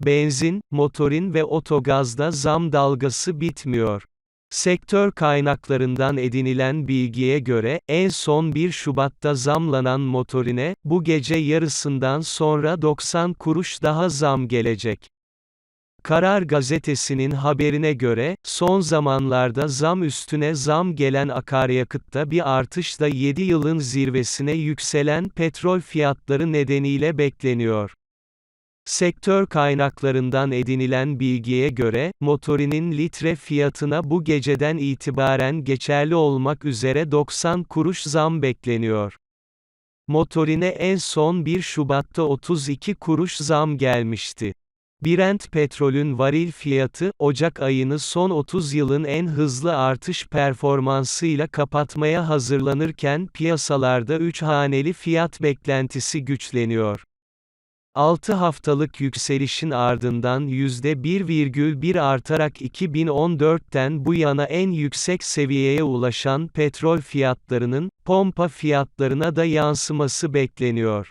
Benzin, motorin ve otogazda zam dalgası bitmiyor. Sektör kaynaklarından edinilen bilgiye göre, en son 1 Şubat'ta zamlanan motorine, bu gece yarısından sonra 90 kuruş daha zam gelecek. Karar Gazetesi'nin haberine göre, son zamanlarda zam üstüne zam gelen akaryakıtta bir artış da 7 yılın zirvesine yükselen petrol fiyatları nedeniyle bekleniyor. Sektör kaynaklarından edinilen bilgiye göre, motorinin litre fiyatına bu geceden itibaren geçerli olmak üzere 90 kuruş zam bekleniyor. Motorine en son 1 Şubat'ta 32 kuruş zam gelmişti. Brent petrolün varil fiyatı, Ocak ayını son 30 yılın en hızlı artış performansıyla kapatmaya hazırlanırken piyasalarda 3 haneli fiyat beklentisi güçleniyor. 6 haftalık yükselişin ardından %1,1 artarak 2014'ten bu yana en yüksek seviyeye ulaşan petrol fiyatlarının, pompa fiyatlarına da yansıması bekleniyor.